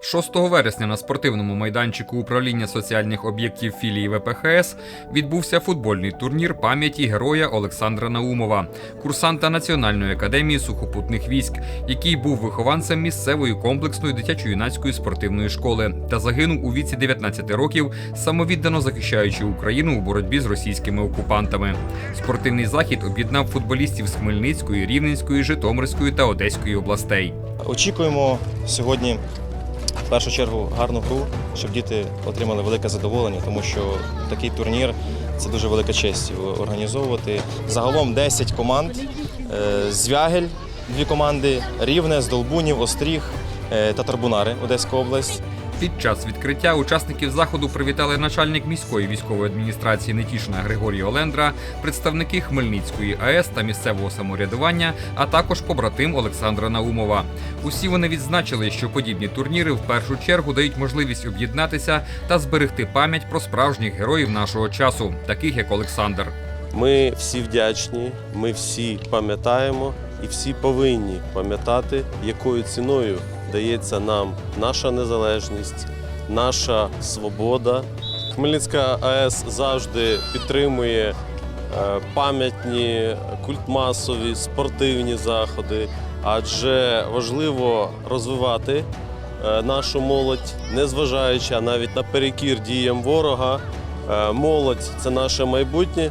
6 вересня на спортивному майданчику управління соціальних об'єктів філії ВПХС відбувся футбольний турнір пам'яті героя Олександра Наумова, курсанта Національної академії сухопутних військ, який був вихованцем місцевої комплексної дитячо-юнацької спортивної школи та загинув у віці 19 років, самовіддано захищаючи Україну у боротьбі з російськими окупантами. Спортивний захід об'єднав футболістів з Хмельницької, Рівненської, Житомирської та Одеської областей. Очікуємо сьогодні в першу чергу гарну гру, щоб діти отримали велике задоволення, тому що такий турнір це дуже велика честь організовувати. Загалом 10 команд з Звягель, дві команди, Рівне, Здолбунів, Остріг е, та Тарбунари, Одеська область. Під час відкриття учасників заходу привітали начальник міської військової адміністрації Нетішина Григорій Олендра, представники Хмельницької АЕС та місцевого самоврядування, а також побратим Олександра Наумова. Усі вони відзначили, що подібні турніри в першу чергу дають можливість об'єднатися та зберегти пам'ять про справжніх героїв нашого часу, таких як Олександр. Ми всі вдячні, ми всі пам'ятаємо і всі повинні пам'ятати, якою ціною дається нам наша незалежність, наша свобода. Хмельницька АЕС завжди підтримує е, пам'ятні, культмасові, спортивні заходи, адже важливо розвивати е, нашу молодь, незважаючи навіть наперекір діям ворога. Е, Молодь це наше майбутнє.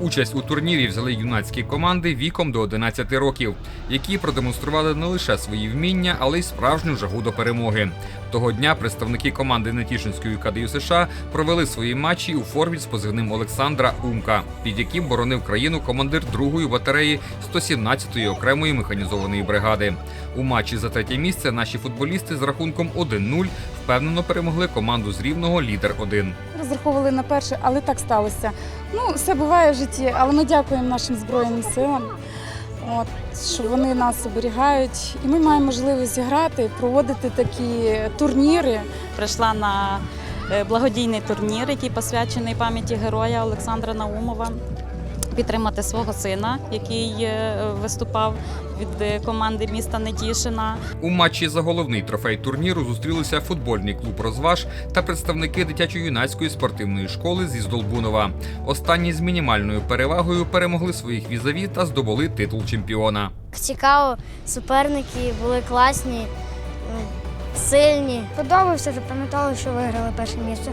Участь у турнірі взяли юнацькі команди віком до 11 років, які продемонстрували не лише свої вміння, але й справжню жагу до перемоги. Того дня представники команди Нетішинської КДЮ США провели свої матчі у формі з позивним Олександра Умка, під яким боронив країну командир другої батареї 117-ї окремої механізованої бригади. У матчі за третє місце наші футболісти з рахунком 1-0 впевнено перемогли команду з рівного лідер 1 Розраховували на перше, але так сталося. Ну, все буває в житті, але ми дякуємо нашим Збройним силам, от, що вони нас оберігають. І ми маємо можливість грати, проводити такі турніри. прийшла на е, благодійний турнір, який посвячений пам'яті героя Олександра Наумова. Підтримати свого сина, який е, виступав від е, команди міста Нетішина. У матчі за головний трофей турніру зустрілися футбольний клуб Розваж та представники дитячо-юнацької спортивної школи зі Здолбунова. Останні з мінімальною перевагою перемогли своїх візаві та здобули титул чемпіона. Цікаво, суперники були класні, сильні. Подобався, запам'ятали, що виграли перше місце.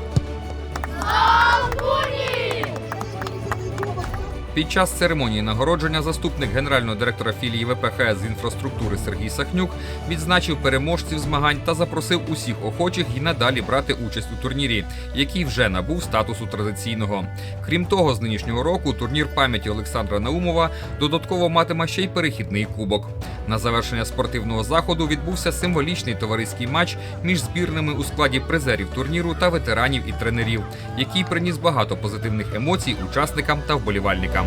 Під час церемонії нагородження заступник генерального директора філії ВПХ з інфраструктури Сергій Сахнюк відзначив переможців змагань та запросив усіх охочих і надалі брати участь у турнірі, який вже набув статусу традиційного. Крім того, з нинішнього року турнір пам'яті Олександра Наумова додатково матиме ще й перехідний кубок. На завершення спортивного заходу відбувся символічний товариський матч між збірними у складі призерів турніру та ветеранів і тренерів, який приніс багато позитивних емоцій учасникам та вболівальникам.